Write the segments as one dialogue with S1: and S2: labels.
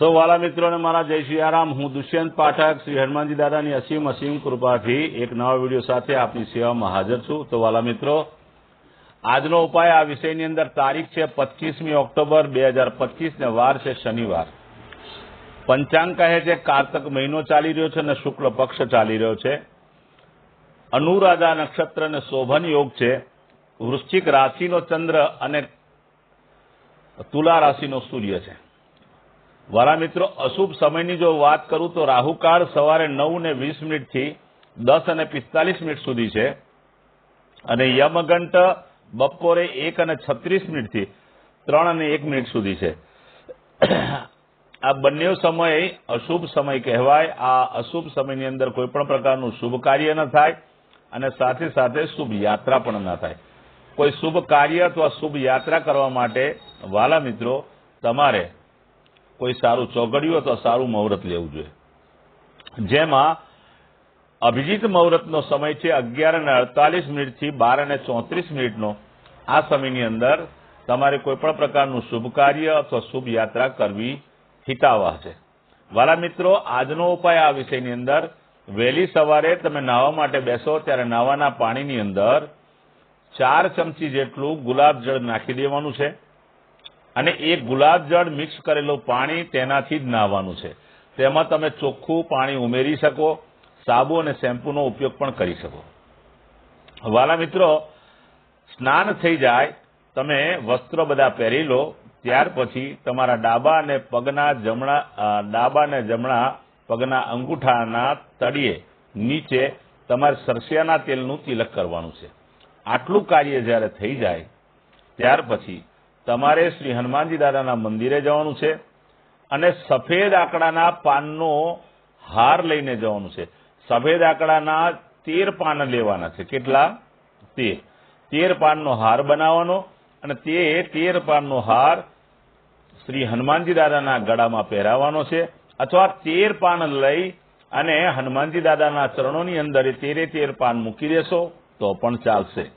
S1: સૌ વાલા મિત્રોને મારા જય આરામ. હું દુષ્યંત પાઠક, શ્રી હનુમાનજી દાદાની અસીમ અસીમ કૃપાથી એક નવા વીડિયો સાથે આપની સેવામાં હાજર છું. તો વાલા મિત્રો, આજનો ઉપાય આ વિષયની અંદર તારીખ છે પચીસમી ઓક્ટોબર બે હજાર પચીસ ને વાર છે શનિવાર. પંચાંગ કહે છે, કારતક મહિનો ચાલી રહ્યો છે અને શુક્લ પક્ષ ચાલી રહ્યો છે. અનુરાધા નક્ષત્ર અને શોભન યોગ છે. વૃશ્ચિક રાશિનો ચંદ્ર અને તુલા રાશિનો સૂર્ય છે. વાલા મિત્રો, અશુભ સમયની જો વાત કરું તો રાહુકાળ સવારે નવ ને વીસ મિનિટથી દસ અને પિસ્તાલીસ મિનિટ સુધી છે. અને યમઘંટ બપોરે એક અને છત્રીસ મિનિટથી ત્રણ અને એક મિનિટ સુધી છે. આ બંને સમય અશુભ સમય કહેવાય. આ અશુભ સમયની અંદર કોઈ પણ પ્રકારનું શુભ કાર્ય ન થાય અને સાથે સાથે શુભ યાત્રા પણ ન થાય. કોઈ શુભ કાર્ય અથવા શુભ યાત્રા કરવા માટે વાલા મિત્રો, તમારે કોઈ સારું ચોગડિયું અથવા સારું મુહૂર્ત લેવું જોઈએ. જેમાં અભિજીત મુહૂર્તનો સમય છે અગિયાર અને અડતાલીસ મિનિટથી બાર અને ચોત્રીસ મિનિટનો. આ સમયની અંદર તમારે કોઈ પણ પ્રકારનું શુભ કાર્ય અથવા શુભ યાત્રા કરવી હિતાવહ છે. વાલા મિત્રો, આજનો ઉપાય આ વિષયની અંદર. વહેલી સવારે તમે નાહવા માટે બેસો ત્યારે નાહવાના પાણીની અંદર ચાર ચમચી જેટલું ગુલાબ જળ નાખી દેવાનું છે. અને એ ગુલાબ જળ મિક્સ કરેલું પાણી તેનાથી જ નાહવાનું છે. તેમાં તમે ચોખ્ખું પાણી ઉમેરી શકો, સાબુ અને શેમ્પૂનો ઉપયોગ પણ કરી શકો. વાલા મિત્રો, સ્નાન થઈ જાય, તમે વસ્ત્ર બધા પહેરી લો, ત્યાર પછી તમારા ડાબા અને પગના જમણા ડાબા અને જમણા પગના અંગૂઠાના તળિયે નીચે તમારે સરસિયાના તેલનું તિલક કરવાનું છે. આટલું કાર્ય જ્યારે થઈ જાય, ત્યાર પછી તમારે શ્રી હનુમાનજી દાદાના મંદિરે જવાનું છે અને સફેદ આંકડાના પાનનો હાર લઈને જવાનું છે. સફેદ આંકડાના તેર પાન લેવાના છે. કેટલા? તેર. તેર પાનનો હાર બનાવવાનો અને તે તેર પાનનો હાર શ્રી હનુમાનજી દાદાના ગળામાં પહેરાવવાનો છે અથવા તેર પાન લઈ અને હનુમાનજી દાદાના ચરણોની અંદર તેરે તેર પાન મૂકી દેશો તો પણ ચાલશે.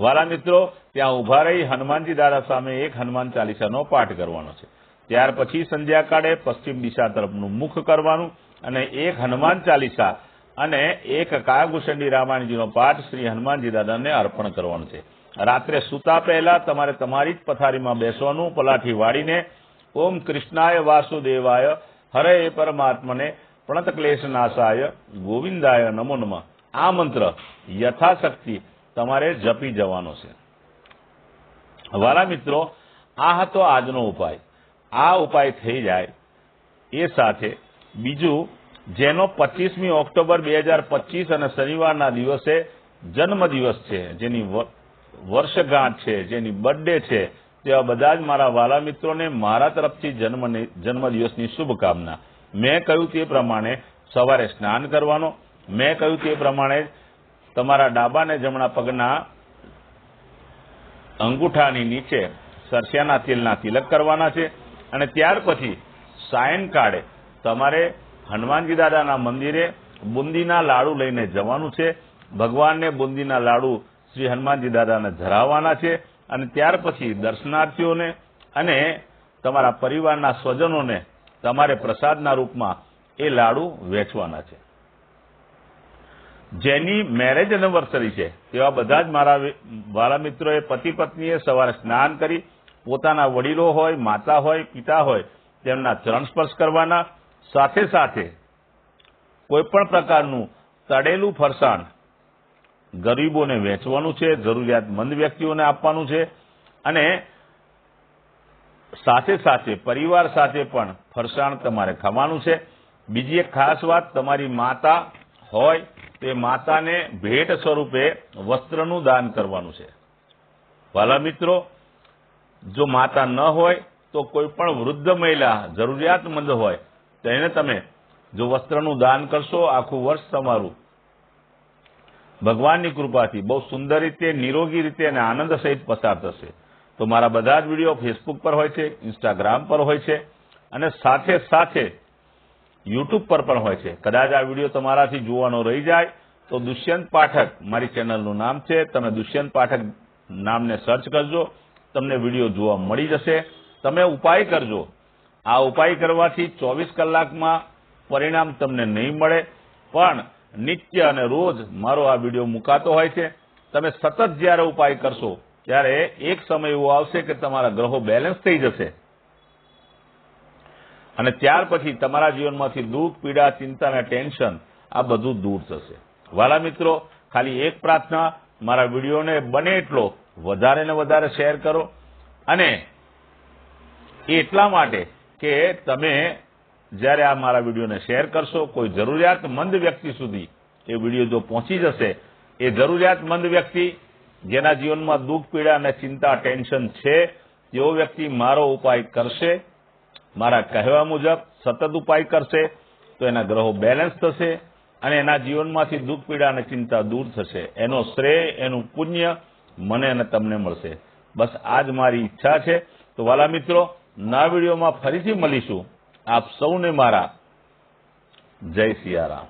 S1: વાલા મિત્રો ત્યાં ઊભા રહી હનુમાનજી દાદા સામે એક હનુમાન ચાલીસાનો પાઠ કરવાનો છે. ત્યાર પછી સંધ્યાકાળે પશ્ચિમ દિશા તરફનું મુખ કરવાનું અને એક હનુમાન ચાલીસા અને એક કાગુસંડી રામાયણજીનો પાઠ શ્રી હનુમાનજી દાદાને અર્પણ કરવાનો છે. રાત્રે સૂતા પહેલા તમારે તમારી જ પથારીમાં બેસવાનું, પલાઠી વાળીને, ઓમ કૃષ્ણાય વાસુદેવાય, હરે પરમાત્મને, પ્રણત ક્લેશ નાશાય, ગોવિંદાય નમો નમઃ. આ મંત્ર યથાશક્તિ તમારે જપી જવાનો છે. વાલા મિત્રો, આ હતો આજનો ઉપાય. આ ઉપાય થઈ જાય એ સાથે બીજું, જેનો પચીસમી ઓક્ટોબર બે હજાર પચીસ અને શનિવારના દિવસે જન્મદિવસ છે, જેની વર્ષગાંઠ છે, જેની બર્થડે છે, તેવા બધા જ મારા વાલા મિત્રોને મારા તરફથી જન્મ જન્મદિવસની શુભકામના. મેં કહ્યું તે પ્રમાણે સવારે સ્નાન કરવાનો, મેં કહ્યું તે પ્રમાણે તમારા ડાબા ને જમણા પગના અંગૂઠાની નીચે સરસિયાના તેલના તિલક કરવાના છે અને ત્યાર પછી સાયનકાળે તમારે હનુમાનજી દાદાના મંદિરે બુંદીના લાડુ લઈને જવાનું છે. ભગવાનને બુંદીના લાડુ શ્રી હનુમાનજી દાદાને ધરાવવાના છે અને ત્યાર પછી દર્શનાર્થીઓને અને તમારા પરિવારના સ્વજનોને તમારે પ્રસાદના રૂપમાં એ લાડુ વેચવાના છે. જેની મેરેજ એનિવર્સરી છે, તેવા બધા જ મારા વાલા મિત્રોએ પતિ પત્નીએ સવારે સ્નાન કરી, પોતાના વડીલો હોય, માતા હોય, પિતા હોય, તેમના ચરણ સ્પર્શ કરવાના, સાથે સાથે કોઈ પણ પ્રકારનું તળેલું ફરસાણ ગરીબોને વેચવાનું છે, જરૂરિયાતમંદ વ્યક્તિઓને આપવાનું છે, અને સાથે સાથે પરિવાર સાથે પણ ફરસાણ તમારે ખાવાનું છે. બીજી એક ખાસ વાત, તમારી માતા હોય તે માતાને ભેટ સ્વરૂપે વસ્ત્રનું દાન કરવાનું છે. વાલા મિત્રો, જો માતા ન હોય તો કોઈ પણ વૃદ્ધ મહિલા, જરૂરિયાતમંદ હોય, તેને તમે જો વસ્ત્રનું દાન કરશો, આખું વર્ષ તમારું ભગવાનની કૃપાથી બહુ સુંદર રીતે, નિરોગી રીતે અને આનંદ સહિત પસાર થશે. તો મારા બધા જ વીડિયો ફેસબુક પર હોય છે ઇન્સ્ટાગ્રામ પર હોય છે અને સાથે સાથે યુટ્યુબ પર પણ હોય છે. કદાચ આ વીડિયો તમારાથી જોવાનો રહી જાય, તો દુષ્યંત પાઠક મારી ચેનલનું નામ છે. તમે દુષ્યંત પાઠક નામને સર્ચ કરજો, તમને વીડિયો જોવા મળી જશે. તમે ઉપાય કરજો. આ ઉપાય કરવાથી ચોવીસ કલાકમાં પરિણામ તમને નહીં મળે, પણ નિત્ય અને રોજ મારો આ વીડિયો મુકાતો હોય છે. તમે સતત જ્યારે ઉપાય કરશો, ત્યારે એક સમય એવો આવશે કે તમારા ગ્રહો બેલેન્સ થઈ જશે. અને ત્યાર પછી તમારા જીવનમાંથી દુઃખ, પીડા, ચિંતા અને ટેન્શન આ બધું દૂર થશે. વાલા મિત્રો, ખાલી એક પ્રાર્થના, મારા વિડીયોને બને એટલો વધારે ને વધારે શેર કરો. અને એટલા માટે કે તમે જ્યારે આ મારા વિડીયોને શેર કરશો, કોઈ જરૂરિયાતમંદ વ્યક્તિ સુધી એ વીડિયો જો પહોંચી જશે, એ જરૂરિયાતમંદ વ્યક્તિ જેના જીવનમાં દુઃખ, પીડા અને ચિંતા, ટેન્શન છે તેવો વ્યક્તિ મારો ઉપાય કરશે. મારા કહેવા મુજબ સતત ઉપાય કરશે તો એના ગ્રહો બેલેન્સ થશે અને એના જીવનમાંથી દુઃખ, પીડા અને ચિંતા દૂર થશે. એનો શ્રેય, એનું પુણ્ય મને અને તમને મળશે. બસ આ જ મારી ઈચ્છા છે. તો વાલા મિત્રો ના વિડીયોમાં ફરીથી મળીશું. આપ સૌને મારા જય સિયારામ.